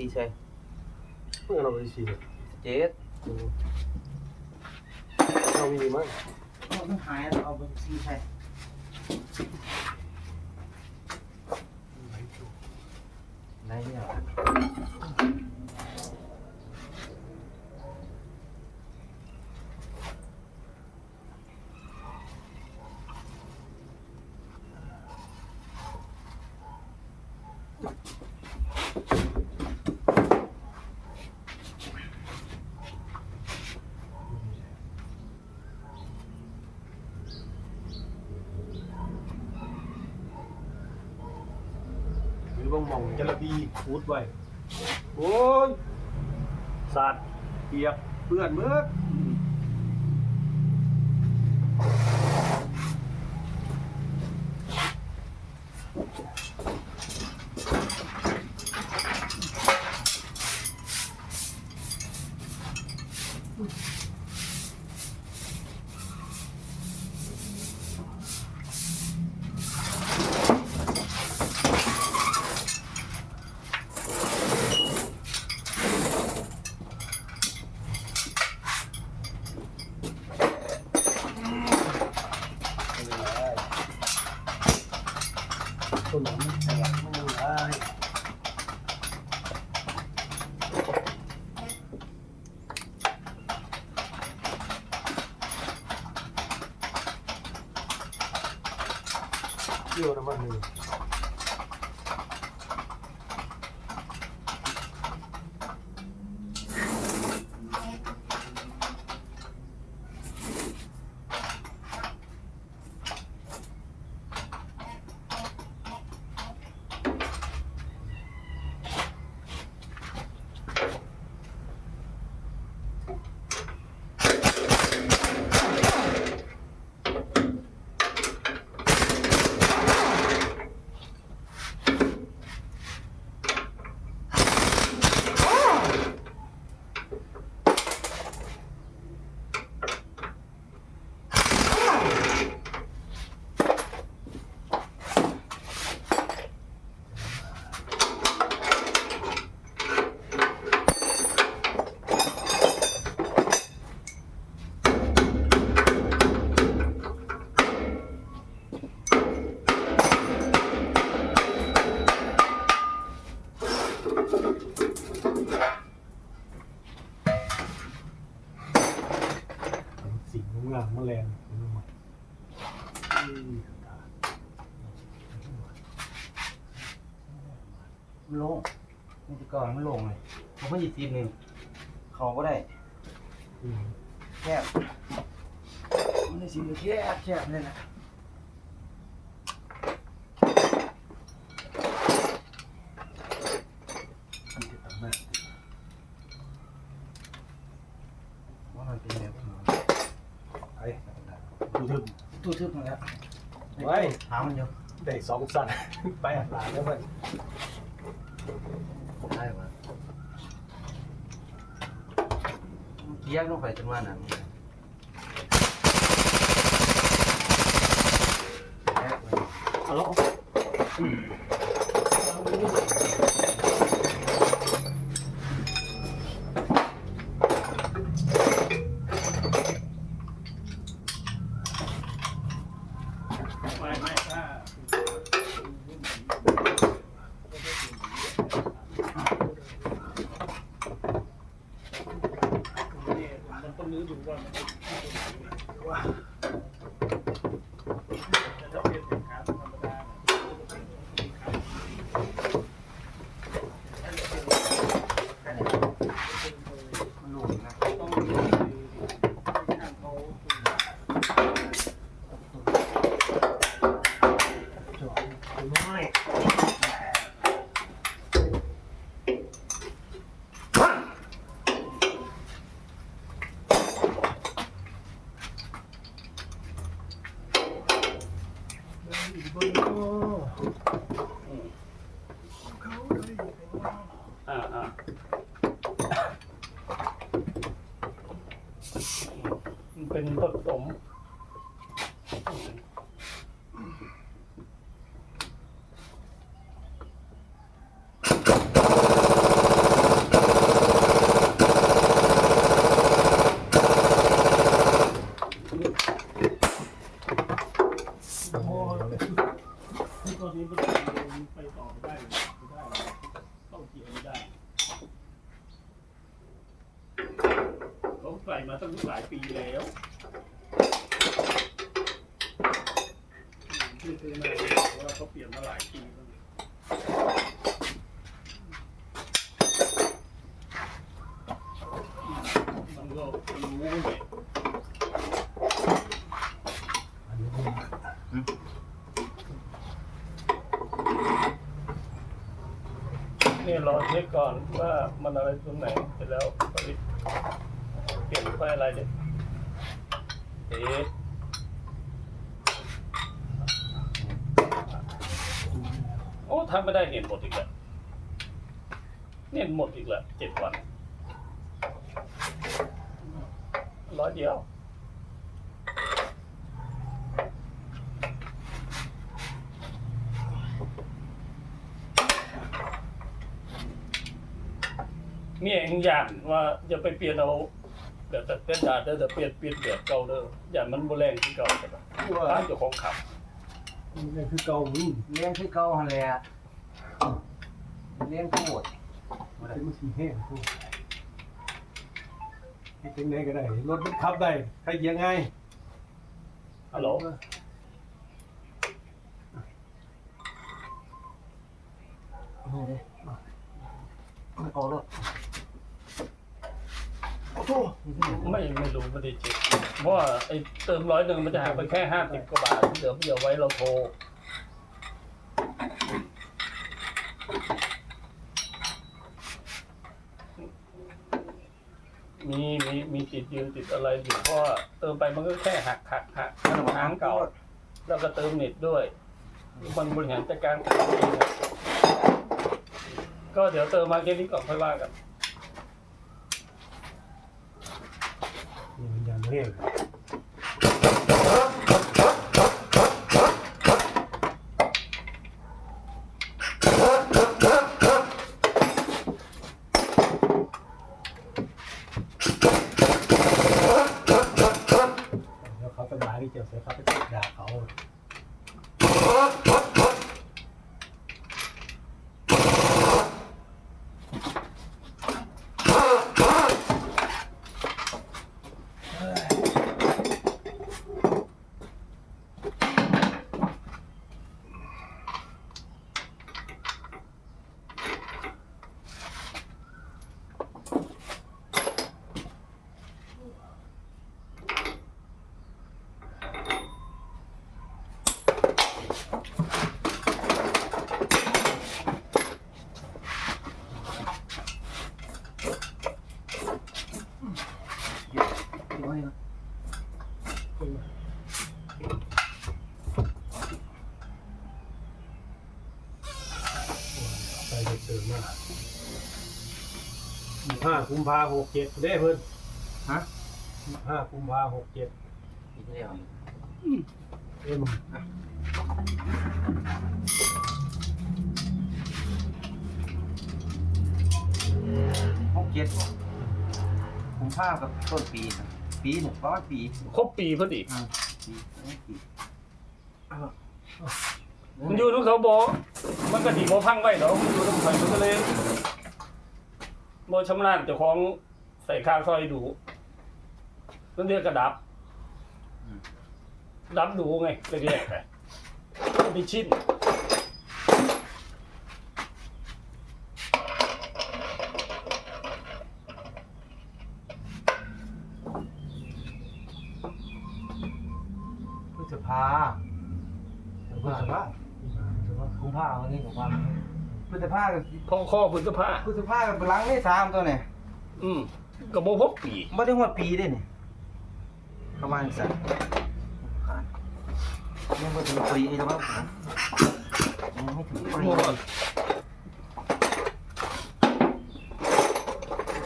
สิบสี่ใส่เพื่อนเราไปสี่เลยเจ็ดเรามีมั้งเอามันหายแล้วเอาเบอร์สิบสี่ใส่ได้เนี่ยหรือว่ามอง จระบีพูดไว้ โอ้ยสัตว์เปียกเพื่อนเมือต้นมันแตกไม่ได้ เกี่ยว มันโล่งมันจะก่อนมันโล่งเลยมันก็หยิบทีหนึ่งเขาก็ได้แคบมันได้สิแคบแคบเลยนะมันจะต่ำมากว่ามันเป็นแบบไหนไอ้ดูทึบตู้ทึบมาแล้วไว้หามันอยู่ได้สองสัตว์ไปหลานแล้วมัน ได้ปะเกี้ยกลงไปจนว่านั้นแคบเลยเอาล็อกไม่ไม่ถ้า มันต้องรู้อยู่ว่ามันว่าจะเป็นสินค้าธรรมดา มันหลุดนะ ต้องทางเขา จอด ไม่ อ่าอ่ามันเป็นผสม แล้วที่ซื้อมาเพราะว่าเขาเปลี่ยนมาหลายปีแล้วมั นี่รอเช็คก่อนว่ามันอะไรตรงไหนเสร็จแล้วผลิตเปลี่ยนไฟอะไรเด็ดเอ๊ะโอ้ทำไม่ได้เน็ตหมดอีกแล้วเน็ตหมดอีกแล้วเจ็ดวัน ร้อยเดียวเนี่ยเองย่านว่าจะไปเปลี่ยนเอาเดี๋ยวแต่เป็นดาดเดี๋ยวจะเปลี่ยนเปลี่ยนเดือดเก่าเด้อย่านมันโบแรงที่เก่าใช่ปะบ้านเจ้าของขับนี่คือเก่านี่เลี้ยงคือเก่าหั่นแหละเลี้ยงโคตรมันเป็นมันสีแห้งพูดให้เป็นไงก็ได้ รถมันขับได้ใครเหยียงไงฮัลโหลนี่เด้มันเอาแล้วโอ้โหไม่ไม่รู้ไม่ได้เช็คเพราะว่าไอ้เติมร้อยหนึ่งมันจะหักไปแค่ห้าสิบกว่าบาทที่เหลือไม่เอาไว้เราโทร มีมีมีติดยืนติดอะไรอยู่เพราะว่าเติมไปมันก็แค่หักหักหักหางเก่า แล้วก็เติมเน็ตด้วยมันบริหารจัดการกันเองอะก็เดี๋ยวเติมมาแค่นี้ก่อนค่อยว่ากัน นี่มันยางเรียกล้วเขาสบายที่จะเสียเขาไปด่าเขา เอาไว้นะ ไปเติมมาห้า กุมภาหกเจ็ดได้เพิ่นฮะห้ากุมภาหกเจ็ดอีกแล้วเอ็มหกเจ็ดผมพากับต้นปีนะปีหนึ่งประมาณปีครบปีพอดีอ่าปีประมาณปีอ้าวมันอยู่นู้นเขาบอกมันก็ดีบ่พังไว้เนาะมันอยู่ตรงไฟมันก็เลย บ่ชำนาญเจ้าของใส่ข้างซอยดูมันเรียกกระดับ ดับดูไงเรียกๆไงมีชิ้น พฤษภา เพิ่นสบาย กุมภาวันนี้กุมภาพฤษ ภากับข้อข้อพฤษภาพฤษภากับหลังนี่สามตัวเนี่ยอืมก็บ่พบปีไม่ได้หัวปีเด้เนี่ยประมาณสักยังไม่ถึงปีเลยว่ายังไม่ถึงปีบ่ว่า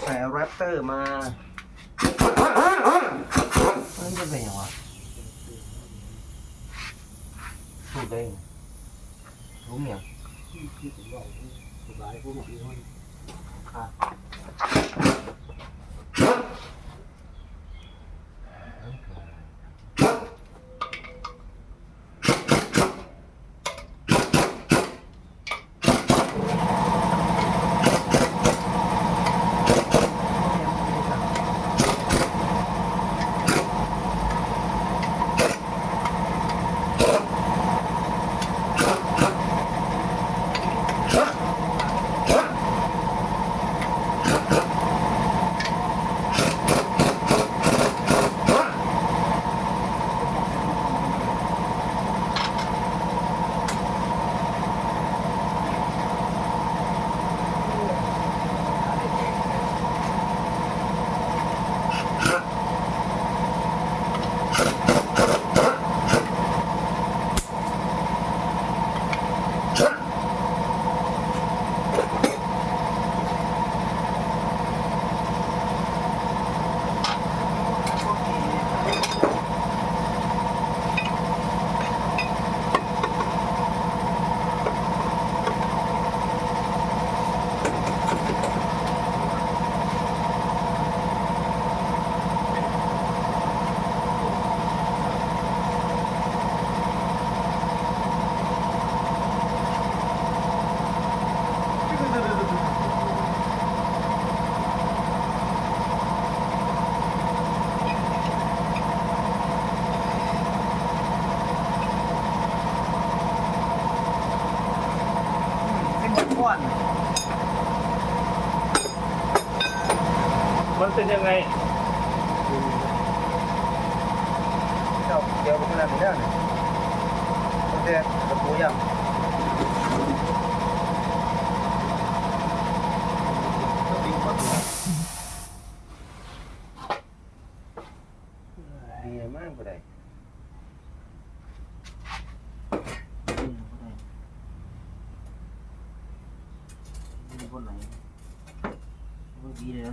ใส่แรปเตอร์มามันจะเป็นยังวะพูดได้ไงรู้เมียง หลายผู้มันค่ะเป็นหมดก้อน มันเป็นยังไง เจ้าเดี๋ยวผมจะนั่งอยู่แล้วเนี่ยตั้งแต่ตะปูย่ำก็ดีกว่าดีมากบ่ได้ดีคนไหนดีเลยนะ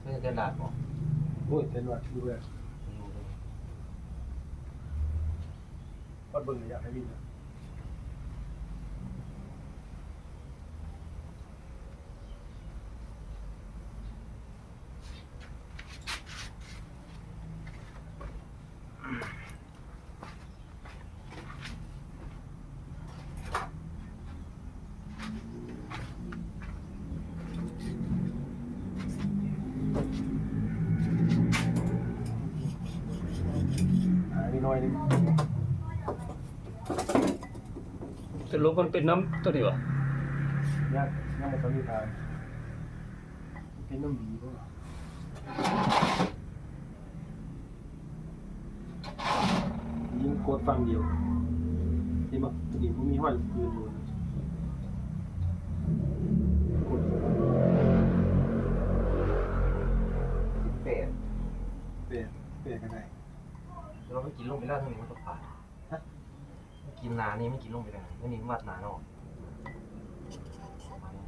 เพื่อกระดาษบอก โอ้ยเป็ นวัดดูเลยวัดเบิ่งอยากให้วิ่งหายไปหน่อยนึง สรุปมันเป็นน้ำตัวนี้วะยากยากมาตอนนี้ทายเป็นน้ำดีก็ยิงโคตรฟังเดียวที่มาตัวนี้ผมมีห้อยยืนอยู่กดแปดเปลี่ยนเปลี่ยนกันได้เราไม่กินลงไปแล้วทั้งนี้มันต้องผ่านฮะกิ นนานี่ไม่กินลงไปเลยไม่นี่มัดนาเนาะประมาเนี่ย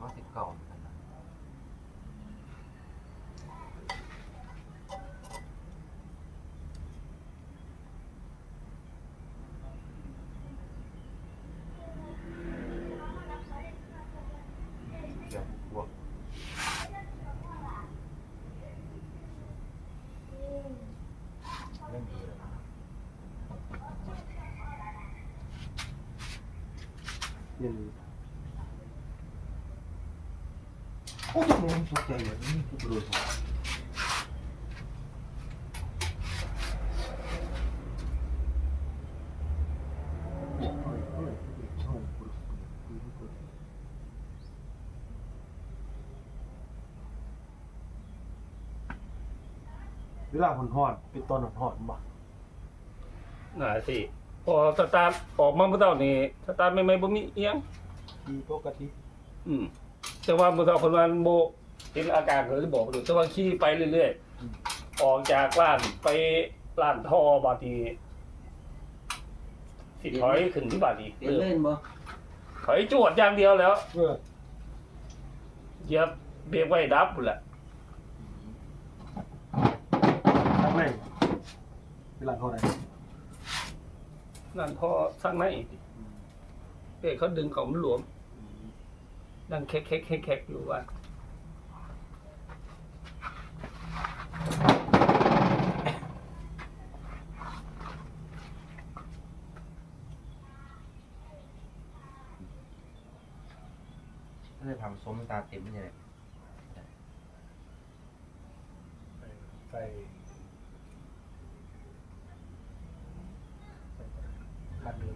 มันสิบเก้าเหมือนกันนะเดี๋ยวบวกไม่มีแล้วนะ เปลี่ยนโอ้ยมึงตกใจเลยนี่กูโดนเวลาหอนหอนเป็นตอนหอนหอนบ่หน่าสิ พอสตาร์ทออกมาเมื่อเช้านี่สตาร์ทไม่ไม่บ่มีเอียงดีปกติอืมแต่ว่าเมื่อเช้าคนวันโบเห็นอาการก็เลยบอกอยู่แต่ว่าขี่ไปเรื่อยๆออกจากร้านไปร้านท่อบาดีสิถอยขึ้นที่บาดีเปลี่ยนเล่นบ่ถอยจวดอย่างเดียวแล้วเออเหยียบเบรกไว้ดับหมดแหละทางไหนเวลาเท่าไหร่ นั่นพอสร้างในเบรกเขาดึงเขามันหลวม ดังแคกแคกแคกแคกอยู่ว่าถ้าจะทำส้มตาเต็มไม่ใช่เลยใส่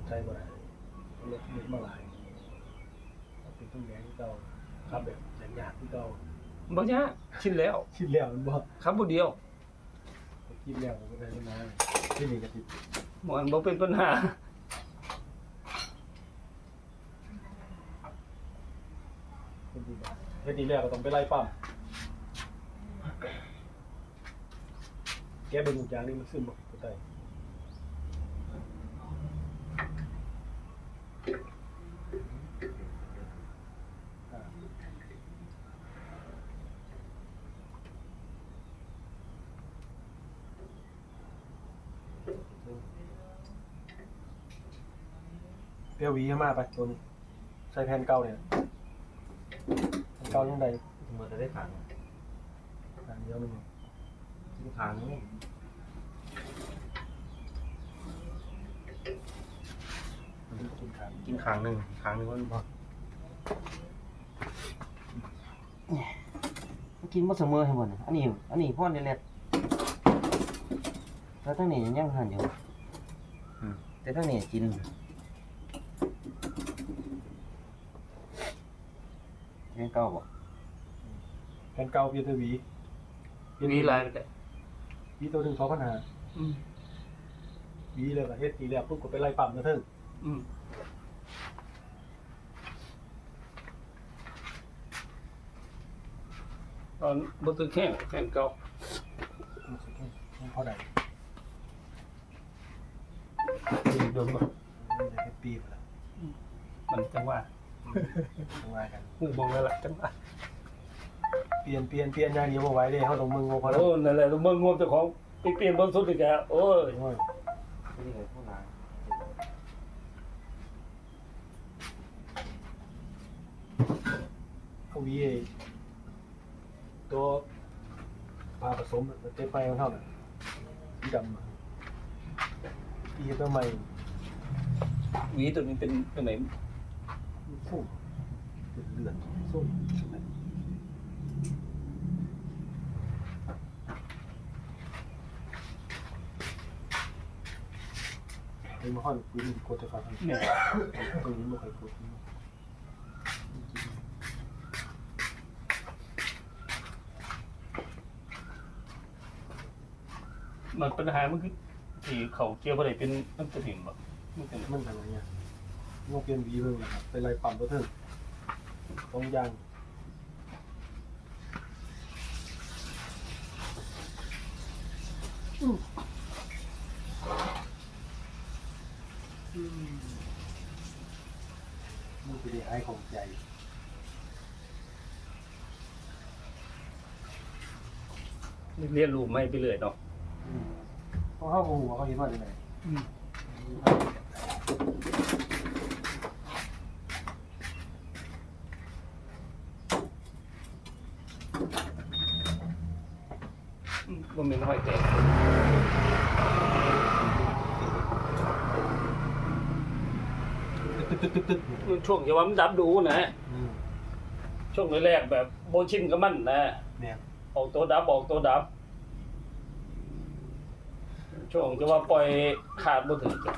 ใช้บ่ได้รถมีมาหลายเป็นตู้แยงที่เก่าขับแบบแสนยากที่เก่าบ่ยากชินแล้วชินแล้วมันบ่ครับผู้เดียวกินแล้วก็ได้ปัญหาที่นี่ก็ติดหมอนบ่เป็นปัญหาเป็นดีแล้วเดีแล้วก็ต้องไปไล่ปั๊มแกเป็นหมูจางนี่มันซึมบ่ไปไต้ เปรี้ยวหวีเข้ามาไปตัวนี้ใส่แผ่นเก่าเนี่ยแผ่นเก่ายังไงมันจะได้ขังอันเดียวนึงที่ขังนี่มันกินขาดกินขังหนึ่งขังหนึ่งมันบ่กินบ่เสมอให้บ่เนี่ยอันนี้ อันนี้พ่อนี่แหละแล้วทั้งนี้ยังหันอยู่อืมแต่ทั้งนี้กิน แม่งเก่าบ่แผ่นเก่าเปลี่ยนเป็นหวีมีหลายแต่หวีตัวหนึ่งสองพันห้าอืมหวีเลยก็เฮ็ดทีแล้วปุ๊บก็ไปไล่ปั๊มกระเทิงอืมตอนบ่ตึกแห้งแห้งเก่ามันสิแค่พอได้โดนบ่มันจะเฮ็ดปีไปแล้วมันจังว่า ทำงานกันฮู้บ่งแล้วล่ะจังว่าเปลี่ยนเปลี่ยนเปลี่ยนอย่างเดียวบ่ไหวเด้เฮาต้องมึงงงพอแล้วโอ้นั่นแหละเบิ่งงบเจ้าของไปเปลี่ยนเบิ่งสุดอีกแล้วโอ้ยโอ้ยนี่เลยผู้นางเอาหวีไอ้ตัวปลาผสมน่ะเต็มไปของเฮาน่ะสีดำอะปีเฮ็ดมาใหม่ หวีตัวนี้เป็นเป็นไหน ส้มเลือดส้มเฮ้มาห้อยปืนกดจะฟังเนี่ยปืนไม่เคยกดมันปัญหามันคือที่เขาเกี่ยวบ่ได้เป็นมันจะถึงบ่มันเป็นมันเป็นอะไรเนี่ย งอกเปลี่ยนวีเพิ่มนะครับเป็นไรปั๊มก็เพิ่มต้องยางมันคือได้ของใจเรียนรู้ไม่ไปเรื่อยเนาะเพราะเขาโมโหเขาเห็นว่าจะไหน บ่แม่นห้อยแตก ตึ๊ดตึ๊ดตึ๊ดตึ๊ด มันช่วงที่ว่ามันดับดูนะอืมช่วงแรกๆแบบโบชินกับมันนะเนี่ยออกตัวดับออกตัวดับ ช่วงที่ว่าปล่อยขาดบ่ถึงจ้ะ